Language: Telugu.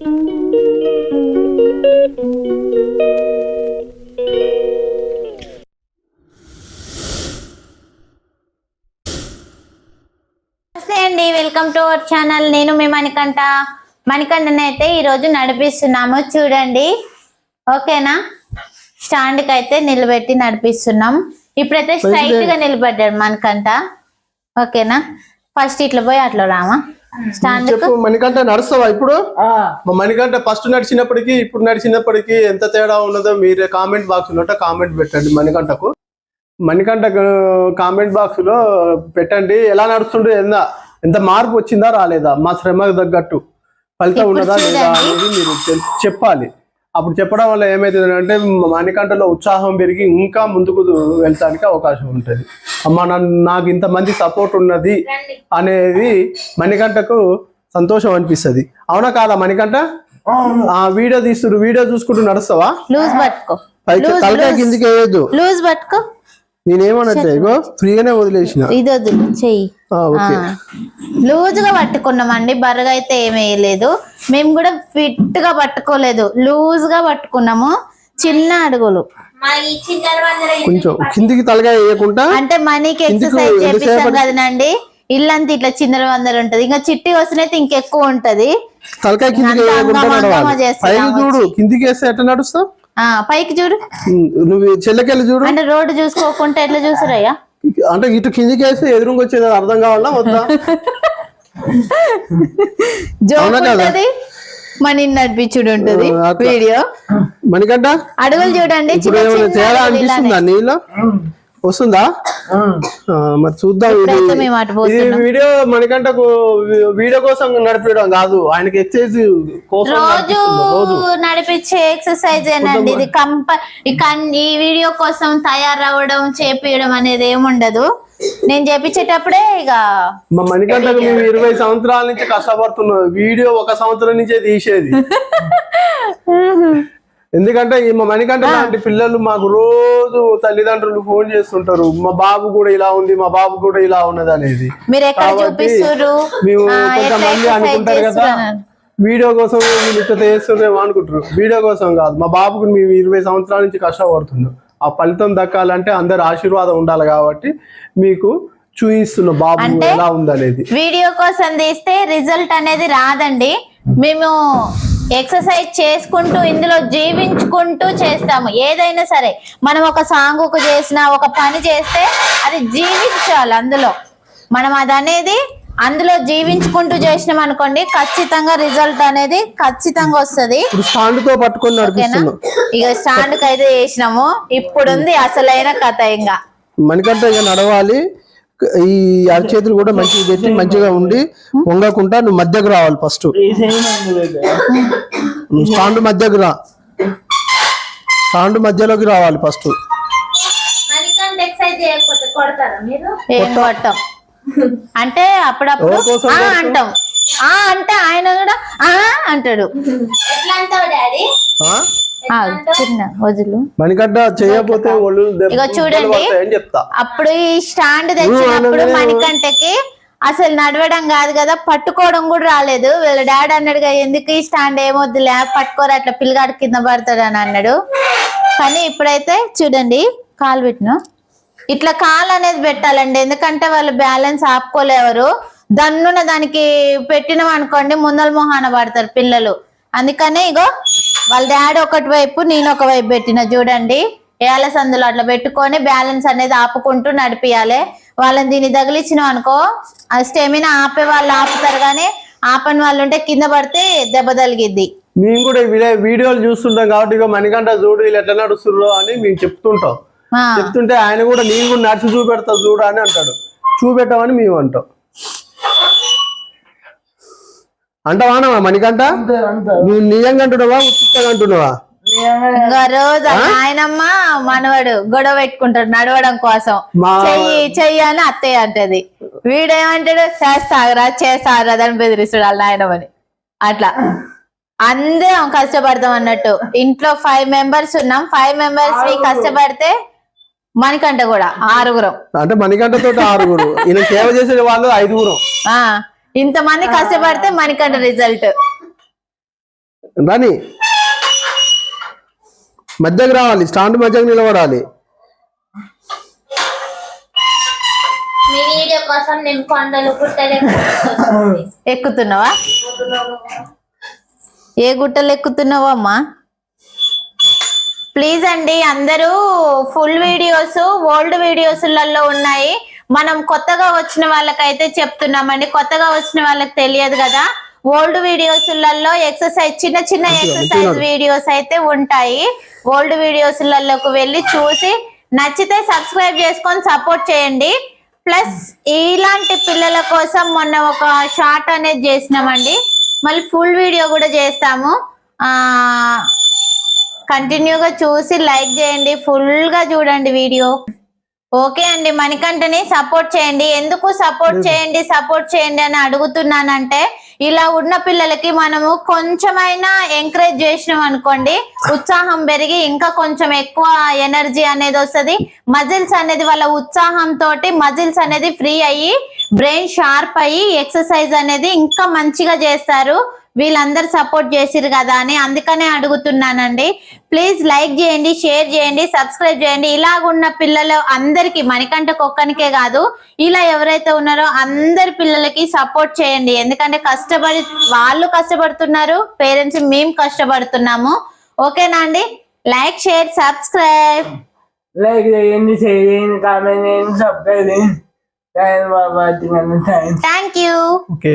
నమస్తే అండి వెల్కమ్ టు అవర్ ఛానల్. నేను మీ మణికంఠ. మణికంఠని అయితే ఈరోజు నడిపిస్తున్నాము చూడండి. ఓకేనా? స్టాండ్కి అయితే నిలబెట్టి నడిపిస్తున్నాం. ఇప్పుడైతే స్ట్రైట్గా నిలబడ్డాడు మణికంఠ. ఓకేనా? ఫస్ట్ ఇట్లా పోయి అట్లా రామా? చెప్పు మణికంట నడుస్తావా ఇప్పుడు? మా మణికంట ఫస్ట్ నడిచినప్పటికీ ఇప్పుడు నడిచినప్పటికీ ఎంత తేడా ఉన్నదో మీరే కామెంట్ బాక్స్లో కామెంట్ పెట్టండి మణికంటకు మణికంట కామెంట్ బాక్స్లో పెట్టండి. ఎలా నడుస్తుండే ఎంత ఎంత మార్పు వచ్చిందా రాలేదా? మా శ్రమకు తగ్గట్టు. ఫలితం ఉన్నదా లేదా. అనేది మీరు చెప్పాలి. అప్పుడు చెప్పడం వల్ల ఏమైతుంది అంటే మణికంటలో ఉత్సాహం పెరిగి ఇంకా ముందుకు వెళ్తానికి అవకాశం ఉంటుంది. అమ్మ నన్ను నాకు ఇంతమంది సపోర్ట్ ఉన్నది అనేది మణికంటకు సంతోషం అనిపిస్తది. అవునా కాదా మణికంట ఆ వీడియో తీస్తున్నారు వీడియో చూసుకుంటూ నడుస్తావా? తలకాయ కిందికి వేయద్దు. లూజ్ పట్టుకో నేనేమన్నట్లే ఇగో ఫ్రీగానే వదిలేసిన. ఇది చెయ్యి. ఓకే. లూజ్గా పట్టుకున్నామండి బరుగా అయితే ఏం వేయలేదు. మేము కూడా ఫిట్గా పట్టుకోలేదు లూజ్గా పట్టుకున్నాము చిన్న అడుగులు. కొంచెం కిందికి తలకాయ వేయకుండా అంటే మనీకి ఎక్సర్సైజ్ చేపిస్తాం కదనండి ఇల్లంతా ఇట్లా చిందర వందర ఉంటది. ఇంకా చిట్టి వస్తున్నైతే ఇంకెక్కువ ఉంటది. తలకాయ కిందికి చూడు కిందికి వేస్తే ఎట్లా నడుస్తావు? పైకి చూడు. నువ్వు చెల్లకెళ్ళి చూడు. అంటే రోడ్డు చూసుకోకుండా ఎట్లా చూసారయ్యా అంటే ఇటు కిందికి వేస్తే ఎదురుగా వచ్చేది అర్థం కావాలా వద్దా? జోక్ అవునా కదా? ఉంటది మనీ నడిపించుడు ఉంటది. వీడియో. మణికంట అడుగులు చూడండి ఇప్పుడు వస్తుందా? మరి చూద్దాం ఇది. వీడియో మణికంటకు వి- వీడియో కోసం నడిపించడం కాదు. ఆయనకి ఎక్సర్సైజ్ కోసం రోజు నడిపించే ఎక్సర్సైజ్ ఏనండి. ఇది కంప ఈ వీడియో కోసం తయారవ్వడం చేపియడం అనేది ఏముండదు. నేను చేపించేటప్పుడే ఇక మా మణికంటకు మేము ఇరవై సంవత్సరాల నుంచి కష్టపడుతున్నాం. వీడియో ఒక సంవత్సరం నుంచే తీసేది. ఎందుకంటే మా మణికంట లాంటి పిల్లలు మాకు రోజు తల్లిదండ్రులు ఫోన్ చేస్తుంటారు. మా బాబు కూడా ఇలా ఉంది మా బాబు కూడా ఇలా ఉన్నది అనేది. మేము కొంతమంది అనుకుంటారు కదా? వీడియో కోసం వీళ్ళు ఇట్లా అనుకుంటారు వీడియో కోసం కాదు మా బాబుకు మేము ఇరవై సంవత్సరాల నుంచి కష్టపడుతున్నాం. ఆ ఫలితం దక్కాలంటే అందరి ఆశీర్వాదం ఉండాలి కాబట్టి మీకు చూపిస్తున్న బాబు ఎలా ఉందనేది. వీడియో కోసం తీస్తే రిజల్ట్ అనేది రాదండి. మేము ఎక్సర్సైజ్ చేసుకుంటూ ఇందులో జీవించుకుంటూ చేస్తాము. ఏదైనా సరే మనం ఒక సాంగ్ ఒక చేసినా ఒక పని చేస్తే అది జీవించాలి అందులో. మనం అది అనేది అందులో జీవించుకుంటూ చేసినాం అనుకోండి ఖచ్చితంగా రిజల్ట్ అనేది ఖచ్చితంగా వస్తది. స్టాండ్తో పట్టుకొని ఓకేనా? నడిపిస్తున్నాం. ఇక స్టాండ్కి అయితే చేసినాము. ఇప్పుడుంది అసలైన కథ ఇంకా మనకంటే ఇక నడవాలి. ఈ అరచేతులు కూడా మంచిగా పెట్టి మంచిగా ఉండి వంగకుండా నువ్వు మధ్యకు రావాలి ఫస్ట్. నువ్వు స్టాండ్ మధ్యకు రా. స్టాండ్ మధ్యలోకి రావాలి ఫస్ట్. అంటే అప్పుడప్పుడు? అంటాం. ఆ అంటే ఆయన కూడా ఆ అంటాడు. ఆ? ఆ, చిన్న వదులు. మణికట్ట చేయకపోతే ఇగో చూడండి. అప్పుడు ఈ స్టాండ్ తెచ్చినప్పుడు మణికంటకి అసలు నడవడం కాదు కదా పట్టుకోవడం కూడా రాలేదు. వీళ్ళ డాడీ అన్నాడుగా ఎందుకు ఈ స్టాండ్ ఏమొద్దులే? పట్టుకోరు అట్లా పిల్లగాడు కింద పడతాడు అని అన్నాడు. కానీ ఇప్పుడైతే చూడండి కాలు పెట్టిన. ఇట్లా కాలు అనేది పెట్టాలండి. ఎందుకంటే వాళ్ళు బ్యాలెన్స్ ఆపుకోలేవరు దన్నున దానికి పెట్టినాం అనుకోండి ముందల మొహాన పడతారు పిల్లలు. అందుకనే ఇగో వాళ్ళ డాడీ ఒకటి వైపు నేను ఒక వైపు పెట్టిన చూడండి. ఏళ్ళ సందులో అట్లా పెట్టుకొని బ్యాలెన్స్ అనేది ఆపుకుంటూ నడిపియాలి. వాళ్ళని దీన్ని తగిలిచ్చినాం అనుకో ఆ స్టెమినా ఆపే వాళ్ళు ఆపుతారు కానీ ఆపని వాళ్ళు ఉంటే కింద పడితే దెబ్బ తగిలిద్ది. మేము కూడా వీడియోలు చూస్తుంటాం కాబట్టి ఇక మణికంట చూడు వీళ్ళు ఎట్లా నడుస్తుర్రో అని మేము చెప్తుంటాం. చెప్తుంటే ఆయన కూడా నేను కూడా నడిచి చూపెడతా చూడు అని అంటాడు. చూపెట్టామని మేము అంటాం. అంటావానా మణికంట నువ్వు నిజంగా అంటున్నావా ఉచితంగా అంటున్నావా? ఇంకా రోజు ఆ నాయనమ్మ మనవడు గొడవ పెట్టుకుంటాడు నడవడం కోసం. చెయ్యి చెయ్యి అని అత్తయ్య అంటది. వీడేమంటాడు చేస్తాగరా చేస్తాగరా అని బెదిరిస్తాడు వాళ్ళ నాయనమ్మని. అట్లా. అందరం కష్టపడతాం అన్నట్టు. ఇంట్లో ఫైవ్ మెంబర్స్ ఉన్నాం. ఫైవ్ మెంబర్స్ని కష్టపడితే మనకంట కూడా ఆరుగురం. అంటే మణికంటతో ఆరుగురు. ఈయన సేవ చేసే వాళ్ళు ఐదుగురు. ఆ. ఇంతమంది కష్టపడితే మనకంట రిజల్ట్. రాని మధ్యకి రావాలి స్టాండ్ మధ్యకి నిలబడాలి. మీ వీడియో కోసం నేను కొండలు గుట్టలు ఎక్కుతున్నావా? ఏ గుట్టలు ఎక్కుతున్నావా అమ్మా? ప్లీజ్ అండి అందరూ ఫుల్ వీడియోస్ ఓల్డ్ వీడియోస్లలో ఉన్నాయి. మనం కొత్తగా వచ్చిన వాళ్ళకైతే చెప్తున్నామండి. కొత్తగా వచ్చిన వాళ్ళకి తెలియదు కదా. ఓల్డ్ వీడియోస్లలో ఎక్సర్సైజ్ చిన్న చిన్న ఎక్సర్సైజ్ వీడియోస్ అయితే ఉంటాయి. ఓల్డ్ వీడియోస్లలోకి వెళ్ళి చూసి నచ్చితే సబ్స్క్రైబ్ చేసుకొని సపోర్ట్ చేయండి. ప్లస్ ఇలాంటి పిల్లల కోసం మొన్న ఒక షార్ట్ అనేది చేసినామండి. మళ్ళీ ఫుల్ వీడియో కూడా చేస్తాము. ఆ కంటిన్యూగా చూసి లైక్ చేయండి. ఫుల్గా చూడండి వీడియో. ఓకే అండి మణికంఠని సపోర్ట్ చేయండి. ఎందుకు సపోర్ట్ చేయండి సపోర్ట్ చేయండి అని అడుగుతున్నానంటే ఇలా ఉన్న పిల్లలకి మనము కొంచెమైనా ఎంకరేజ్ చేసినాం అనుకోండి ఉత్సాహం పెరిగి ఇంకా కొంచెం ఎక్కువ ఎనర్జీ అనేది వస్తది. మజిల్స్ అనేది వాళ్ళ ఉత్సాహం తోటి మజిల్స్ అనేది ఫ్రీ అయ్యి బ్రెయిన్ షార్ప్ అయ్యి ఎక్సర్సైజ్ అనేది ఇంకా మంచిగా చేస్తారు. వీళ్ళందరూ సపోర్ట్ చేసిరు కదా అని అందుకనే అడుగుతున్నానండి. ప్లీజ్ లైక్ చేయండి షేర్ చేయండి సబ్స్క్రైబ్ చేయండి. ఇలాగున్న పిల్లలు అందరికి మణికంఠకు ఒక్కనికే కాదు ఇలా ఎవరైతే ఉన్నారో అందరి పిల్లలకి సపోర్ట్ చేయండి. ఎందుకంటే కష్టపడి వాళ్ళు కష్టపడుతున్నారు పేరెంట్స్ మేము కష్టపడుతున్నాము. ఓకేనా అండి? Like share subscribe. లైక్ చేయండి షేర్ చేయండి కామెంట్ చేయండి సబ్స్క్రైబ్ చేయండి. Thank you. ఓకే.